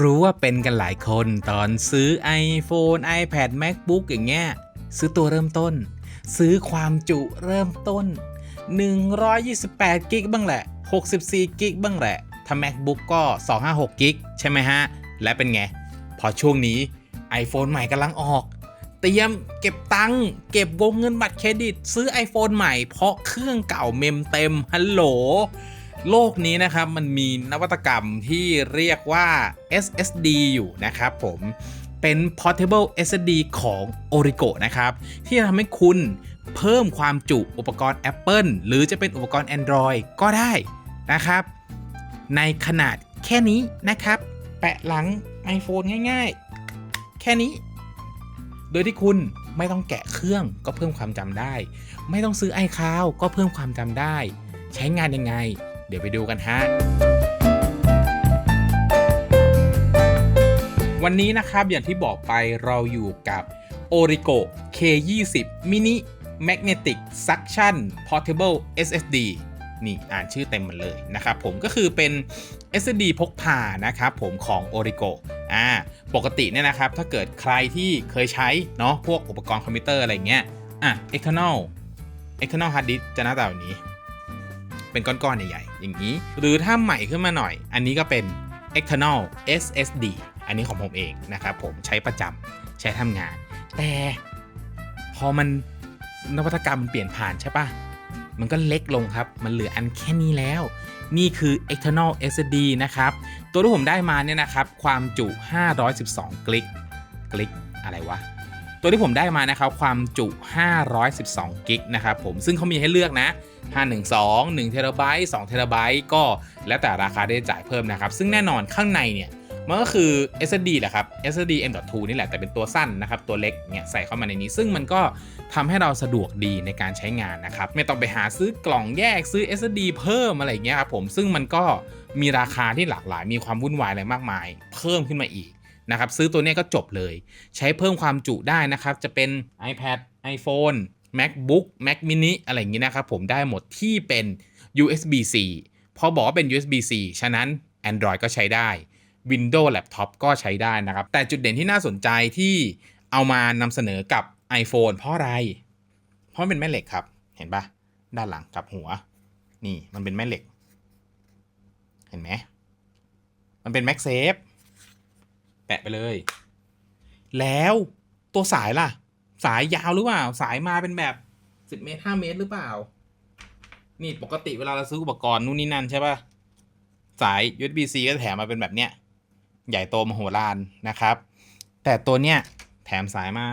รู้ว่าเป็นกันหลายคนตอนซื้อ iPhone iPad MacBook อย่างเงี้ยซื้อตัวเริ่มต้น ซื้อความจุเริ่มต้น 128กิกบ้างแหละ 64กิกบ้างแหละ ถ้า MacBook ก็ 256กิกใช่ไหมฮะ และเป็นไง พอช่วงนี้ iPhone ใหม่กำลังออก เตรียมเก็บตังค์เก็บวงเงินบัตรเครดิต ซื้อ iPhone ใหม่เพราะเครื่องเก่าเมมเต็มฮัลโหล โลกนี้นะครับมันมีนวัตกรรมที่เรียกว่า SSD อยู่นะครับผมเป็น portable SSD ของ Origo นะครับ ที่จะทำให้คุณเพิ่มความจุอุปกรณ์ Apple หรือจะเป็นอุปกรณ์ Android ก็ได้นะครับ ในขนาดแค่นี้นะครับ แปะหลัง iPhone ง่ายๆ แค่นี้ โดยที่คุณไม่ต้องแกะเครื่องก็เพิ่มความจำได้ ไม่ต้องซื้อ iCloud ก็เพิ่มความจำได้ ใช้งานยังไง ดี๋ยวไปดูกันฮะวันนี้นะครับอย่างที่บอกไปเราอยู่กับ Origo K20 Mini Magnetic Suction Portable SSD นี่อ่านชื่อเต็มมันเลยนะครับผมก็คือเป็น SSD พกพานะครับผมของ Origo อ่าปกติเนี่ยนะครับถ้าเกิดใครที่เคยใช้เนาะพวกอุปกรณ์คอมพิวเตอร์อะไรเงี้ยอะ external external hard disk จะหน้าตาแบบนี้ เป็นก้อนๆใหญ่ๆอย่างนี้ หรือถ้าใหม่ขึ้นมาหน่อย อันนี้ก็เป็น external SSD อันนี้ของผมเองนะครับผมใช้ประจำใช้ทำงาน แต่พอมันนวัตกรรมเปลี่ยนผ่านใช่ปะมันก็เล็กลงครับ มันเหลืออันแค่นี้แล้ว นี่คือ external SSD นะครับ ตัวที่ผมได้มาเนี่ยนะครับ ความจุ 512 กลิกกลิกอะไรวะ ตัวที่ผมได้มานะครับ ความจุ 512 กิกนะครับผม ซึ่งเขามีให้เลือกนะ 512 1เทราไบต์2เทราไบต์ก็แล้วแต่ราคาได้จ่ายเพิ่มนะครับ ซึ่งแน่นอนข้างในเนี่ยมันก็คือ SSD แหละครับ SSD M.2 นี่แหละแต่เป็นตัวสั้นนะครับ ตัวเล็กเนี่ยใส่เข้ามาในนี้ ซึ่งมันก็ทำให้เราสะดวกดีในการใช้งานนะครับ ไม่ต้องไปหาซื้อกล่องแยกซื้อ SSD เพิ่มอะไรอย่างเงี้ยครับผม ซึ่งมันก็มีราคาที่หลากหลาย มีความวุ่นวายอะไรมากมาย เพิ่มขึ้นมาอีกนะครับ ซื้อตัวนี้ก็จบเลย ใช้เพิ่มความจุได้นะครับ จะเป็น iPad iPhone MacBook Mac mini อะไรอย่างงี้นะครับผมได้หมดที่เป็น USB-C พอบอกว่าเป็น USB-C ฉะนั้น Android ก็ใช้ได้ Windows Laptop ก็ใช้ได้นะครับ แต่จุดเด่นที่น่าสนใจที่เอามานำเสนอกับ iPhone เพราะอะไร เพราะเป็นแม่เหล็กครับ เห็นปะด้านหลังกับหัว นี่มันเป็นแม่เหล็ก เห็นไหม มันเป็น MagSafe แปะไปเลย แล้วตัวสายล่ะ สายยาวหรือเปล่า สายมาเป็นแบบ10เมตร5เมตรหรือเปล่า นี่ปกติเวลาเราซื้ออุปกรณ์นู่นนี่นั่นใช่ปะสาย USB-C ก็แถมมาเป็นแบบเนี้ย ใหญ่โตมโหฬารนะครับ แต่ตัวเนี้ยแถมสายมา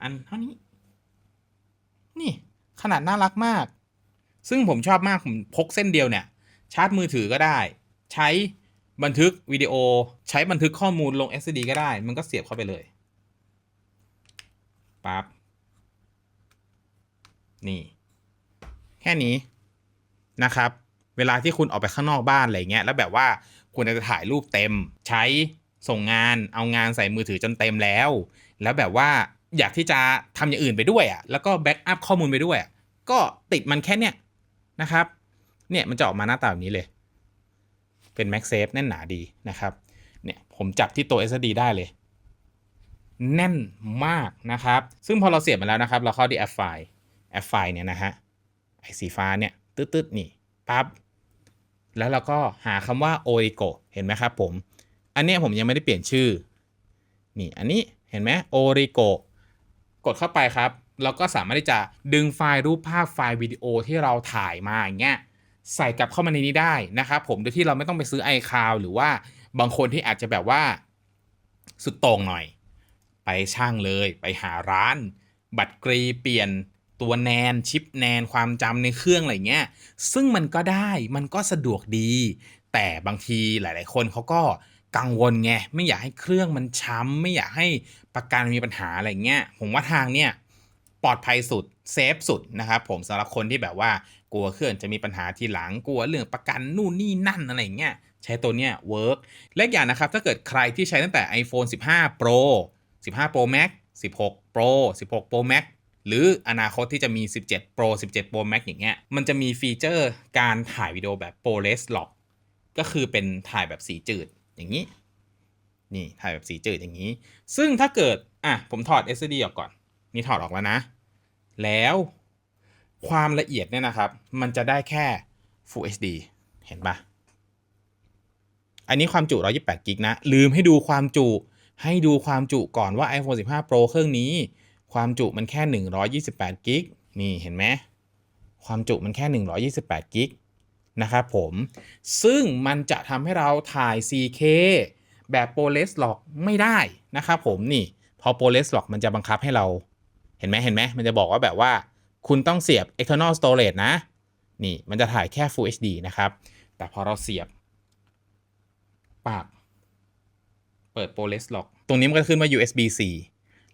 อันเท่านี้ นี่ขนาดน่ารักมาก ซึ่งผมชอบมากผมพกเส้นเดียวเนี่ย ชาร์จมือถือก็ได้ ใช้บันทึกวิดีโอ ใช้บันทึกข้อมูลลง SD ก็ได้ มันก็เสียบเข้าไปเลย ปั๊บ นี่ แค่นี้นะครับ เวลาที่คุณออกไปข้างนอกบ้านอะไรเงี้ย แล้วแบบว่าคุณจะถ่ายรูปเต็ม ใช้ส่งงาน เอางานใส่มือถือจนเต็มแล้ว แล้วแบบว่าอยากที่จะทำอย่างอื่นไปด้วยอะ่ะ แล้วก็แบ็กอัพข้อมูลไปด้วย ก็ติดมันแค่เนี้ยนะครับ เนี่ยมันจะออกมาหน้าตาแบบนี้เลย เป็น MagSafe แน่นหนาดีนะครับ เนี่ยผมจับที่ตัว SSD ได้เลย แน่นมากนะครับ ซึ่งพอเราเสียบมาแล้วนะครับ เราเข้าที่แอปไฟแอปไฟเนี่ยนะฮะไอสีฟ้าเนี่ยตืดๆนี่ปั๊บแล้วเราก็หาคำว่า Origo เห็นไหมครับผม อันนี้ผมยังไม่ได้เปลี่ยนชื่อ นี่อันนี้เห็นไหม Origo กดเข้าไปครับ เราก็สามารถที่จะดึงไฟล์รูปภาพไฟล์วิดีโอที่เราถ่ายมาอย่างเงี้ยใส่กลับเข้ามาในนี้ได้นะครับผม โดยที่เราไม่ต้องไปซื้อ iCloud หรือว่าบางคนที่อาจจะแบบว่าสุดโต่งหน่อย ไปช่างเลย ไปหาร้าน บัตรกรีเปลี่ยนตัวแนนชิปแนนความจำในเครื่องอะไรเงี้ย ซึ่งมันก็ได้มันก็สะดวกดี แต่บางทีหลาย ๆ คนเขาก็กังวลไงไม่อยากให้เครื่องมันช้ำ ไม่อยากให้ประกันมีปัญหาอะไรเงี้ย ผมว่าทางเนี่ยปลอดภัยสุดเซฟสุดนะครับผมสำหรับคนที่แบบว่ากลัวเครื่องจะมีปัญหาทีหลังกลัวเรื่องประกันนู่นนี่นั่นอะไรเงี้ยใช้ตัวเนี้ยเวิร์กและอีกอย่างนะครับถ้าเกิดใครที่ใช้ตั้งแต่ iPhone 15 Pro 15 Pro Max 16 Pro 16 Pro Max หรืออนาคตที่จะมี 17 Pro 17 Pro Max อย่างเงี้ย มันจะมีฟีเจอร์การถ่ายวิดีโอแบบ ProRes Log ก็คือเป็นถ่ายแบบสีจืดอย่างนี้ นี่ถ่ายแบบสีจืดอย่างนี้ ซึ่งถ้าเกิด อะ ผมถอด SD ออกก่อน นี่ถอดออกแล้วนะ แล้วความละเอียดเนี่ยนะครับ มันจะได้แค่ Full HD เห็นปะอันนี้ความจุ 128 กิกนะ ลืมให้ดูความจุ ให้ดูความจุก่อนว่า iPhone 15 Pro เครื่องนี้ ความจุมันแค่ 128กิกนี่เห็นไหมความจุมันแค่ 128กิกนะครับผม ซึ่งมันจะทำให้เราถ่าย 4K แบบ p r o l e s Lock ไม่ได้นะครับผมนี่ พอ p r o l e s Lock มันจะบังคับให้เรา เห็นไหมเห็นไหมมันจะบอกว่าแบบว่า คุณต้องเสียบ external storage นะ นี่มันจะถ่ายแค่ Full HD นะครับ แต่พอเราเสียบปาก ปิด p r o l e s Lock ตรงนี้มันก็ขึ้นว่า USB C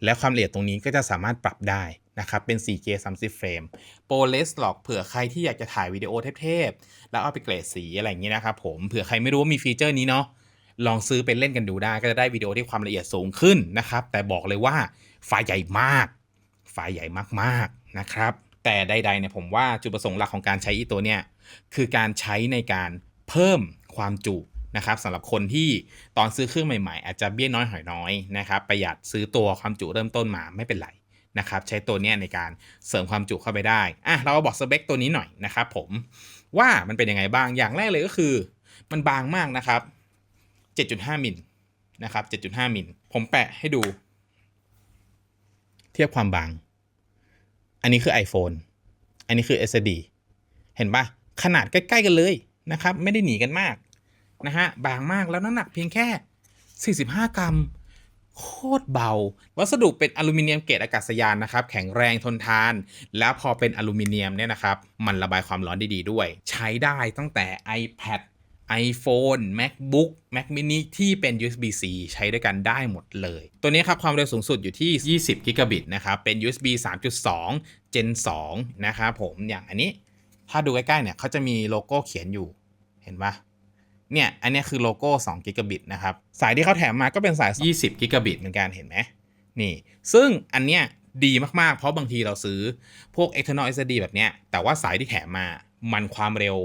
แล้วความละเอียดตรงนี้ก็จะสามารถปรับได้นะครับ เป็น 4K 30 เฟรม p r o l e s Lock เผื่อใครที่อยากจะถ่ายวิดีโอเทพๆ แล้วเอาไปเกรดสีอะไรอย่างนี้นะครับผม เผื่อใครไม่รู้ว่ามีฟีเจอร์นี้เนาะ ลองซื้อไปเล่นกันดูได้ ก็จะได้วิดีโอที่ความละเอียดสูงขึ้นนะครับ แต่บอกเลยว่าไฟล์ใหญ่มาก ไฟล์ใหญ่มากๆนะครับ แต่ใดๆเนี่ยผมว่าจุดประสงค์หลักของการใช้อีตัวเนี่ยคือการใช้ในการเพิ่มความจุ นะครับสำหรับคนที่ตอนซื้อเครื่องใหม่ๆ อาจจะเบี้ยน้อยหอยน้อยนะครับประหยัดซื้อตัวความจุเริ่มต้นมาไม่เป็นไรนะครับใช้ตัวนี้ในการเสริมความจุเข้าไปได้อะเราาบอกสเปคตัวนี้หน่อยนะครับผมว่ามันเป็นยังไงบ้างอย่างแรกเลยก็คือ มันบางมากนะครับ 7.5มิลนะครับ7.5มิลผมแปะให้ดู เทียบความบาง อันนี้คือ iPhone อันนี้คือ SD เห็นปะขนาดใกล้ ๆ กันเลยนะครับ ไม่ได้หนีกันมาก นะฮะ บางมากแล้วน้ำหนักเพียงแค่ 45 กรัม โคตรเบา วัสดุเป็นอลูมิเนียมเกรดอากาศยานนะครับ แข็งแรงทนทาน แล้วพอเป็นอลูมิเนียมเนี่ยนะครับ มันระบายความร้อนได้ดีด้วย ใช้ได้ตั้งแต่ iPad iPhone MacBook Mac mini ที่เป็น USB-C ใช้ด้วยกันได้หมดเลย ตัวนี้ครับ ความเร็วสูงสุดอยู่ที่ 20 กิกะบิตนะครับ เป็น USB 3.2 Gen 2 นะครับผม อย่างอันนี้ ถ้าดูใกล้ ๆ เนี่ยเขาจะมีโลโก้เขียนอยู่ เห็นปะ เนี่ย อันนี้คือโลโก้2กิกะบิตนะครับ สายที่เขาแถมมาก็เป็นสาย 20กิกะบิตเหมือนกันเห็นไหมนี่ ซึ่งอันเนี้ยดีมาก ๆ เพราะบางทีเราซื้อพวก external SSD แบบเนี้ย แต่ว่าสายที่แถมมามันความเร็ว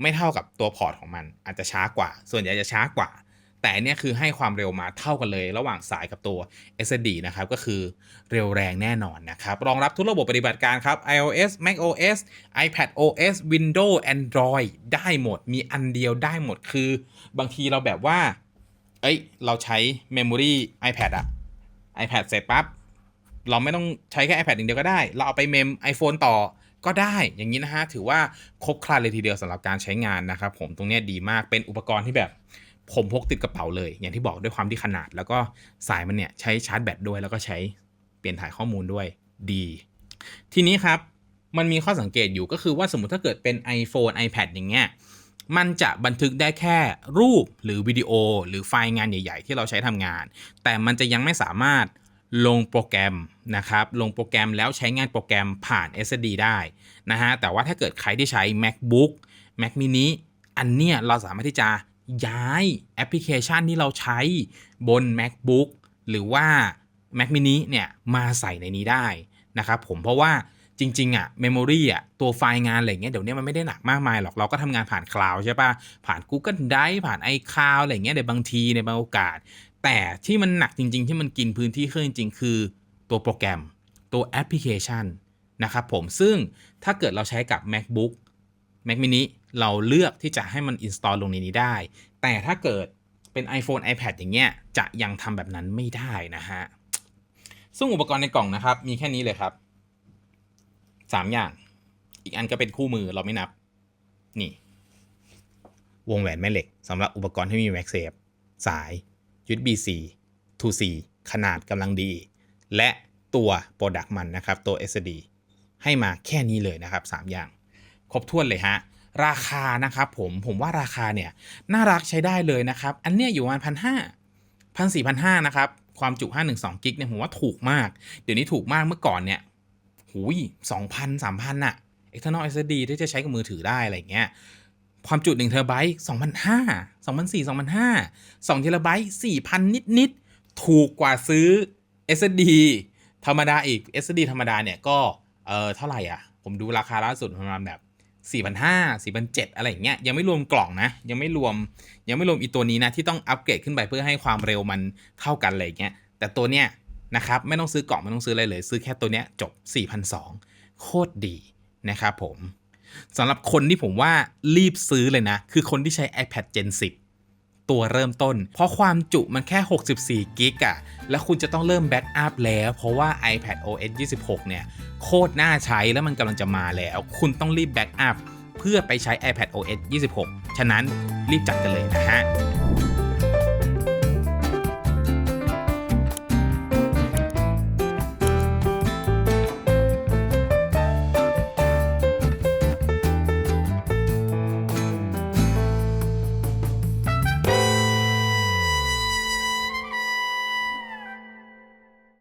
ไม่เท่ากับตัวพอร์ตของมันอาจจะช้ากว่า ส่วนใหญ่จะช้ากว่า แต่เนี้ยคือให้ความเร็วมาเท่ากันเลย ระหว่างสายกับตัว SSD นะครับ ก็คือเร็วแรงแน่นอนนะครับ รองรับทุกระบบปฏิบัติการครับ iOS macOS iPadOS Windows Android ได้หมด มีอันเดียวได้หมด คือบางทีเราแบบว่า เอ้ย เราใช้ Memory iPad อะ iPad เสร็จปั๊บ เราไม่ต้องใช้แค่ iPad อย่างเดียวก็ได้ เราเอาไปเมม iPhone ต่อก็ได้ อย่างนี้นะฮะ ถือว่าครบครันเลยทีเดียวสำหรับการใช้งานนะครับ ผม ตรงนี้ดีมาก เป็นอุปกรณ์ที่แบบ ผมพกติดกระเป๋าเลย อย่างที่บอกด้วยความที่ขนาด แล้วก็สายมันเนี่ยใช้ชาร์จแบตด้วย แล้วก็ใช้เปลี่ยนถ่ายข้อมูลด้วยดี ทีนี้ครับมันมีข้อสังเกตอยู่ก็คือว่าสมมติถ้าเกิดเป็น iPhone iPad อย่างเงี้ยมันจะบันทึกได้แค่รูปหรือวิดีโอ หรือไฟล์งานใหญ่ ๆ ที่เราใช้ทำงาน แต่มันจะยังไม่สามารถลงโปรแกรมนะครับ ลงโปรแกรมแล้วใช้งานโปรแกรมผ่าน SSD ได้นะฮะ แต่ว่าถ้าเกิดใครที่ใช้ MacBook Mac mini อันเนี้ยเราสามารถที่จะ ย้ายแอปพลิเคชันที่เราใช้บน MacBook หรือว่า Mac mini เนี่ย มาใส่ในนี้ได้นะครับผมเพราะว่าจริง ๆ อะเมมโมรีอะตัวไฟล์งานอะไรเงี้ยเดี๋ยวนี้มันไม่ได้หนักมากมายหรอก เราก็ทำงานผ่านคลาวใช่ปะผ่าน Google Drive ผ่าน iCloud อะไรเงี้ยในบางทีในบางโอกาส แต่ที่มันหนักจริง ๆ ที่มันกินพื้นที่เครื่องจริง ๆ คือตัวโปรแกรมตัวแอปพลิเคชันนะครับผมซึ่งถ้าเกิดเราใช้กับ MacBook Mac mini เราเลือกที่จะให้มัน install ลงในนี้ได้ แต่ถ้าเกิดเป็น iPhone iPad อย่างเงี้ย จะยังทำแบบนั้นไม่ได้นะฮะ ซึ่งอุปกรณ์ในกล่องนะครับ มีแค่นี้เลยครับ 3 อย่าง อีกอันก็เป็นคู่มือเราไม่นับ นี่ วงแหวนแม่เหล็กสำหรับอุปกรณ์ที่มี MagSafe สาย USB-C to C ขนาดกำลังดี และตัวโปรดักต์มันนะครับ ตัว SD ให้มาแค่นี้เลยนะครับ 3 อย่าง ครบถ้วนเลยฮะ ราคานะครับผมผมว่าราคาเนี่ยน่ารักใช้ได้เลยนะครับ อันเนี้ยอยู่ประมาณพันห้าพันสี่พันห้านะครับความจุ 512กิกเนี่ยผมว่าถูกมาก เดี๋ยวนี้ถูกมากเมื่อก่อนเนี่ยหูยสองพันสามพันอะ external SSD ที่จะใช้กับมือถือได้อะไรเงี้ยความจุ1เทราไบต์2,500 2,400 2,500 2เทราไบต์4,000 นิดนิดถูกกว่าซื้อ SSD ธรรมดาอีก SSD ธรรมดาเนี่ยก็เออเท่าไหร่อะ ผมดูราคาล่าสุดประมาณแบบ 4,500 4,700อะไรอย่างเงี้ยยังไม่รวมกล่องนะ ยังไม่รวมยังไม่รวมอีตัวนี้นะ ที่ต้องอัปเกรดขึ้นไปเพื่อให้ความเร็วมันเท่ากันอะไรอย่างเงี้ยแต่ตัวเนี้ยนะครับไม่ต้องซื้อกล่องไม่ต้องซื้ออะไรเลย ซื้อแค่ตัวเนี้ยจบ 4,200 โคตรดีนะครับผมสำหรับคนที่ผมว่ารีบซื้อเลยนะ คือคนที่ใช้ iPad Gen 10 ตัวเริ่มต้น เพราะความจุมันแค่ 64 กิกอะแล้วคุณจะต้องเริ่มแบ็กอัพแล้ว เพราะว่า iPad OS 26 เนี่ย โคตรน่าใช้แล้วมันกำลังจะมาแล้ว คุณต้องรีบแบ็กอัพเพื่อไปใช้ iPad OS 26 ฉะนั้นรีบจัดกันเลยนะฮะ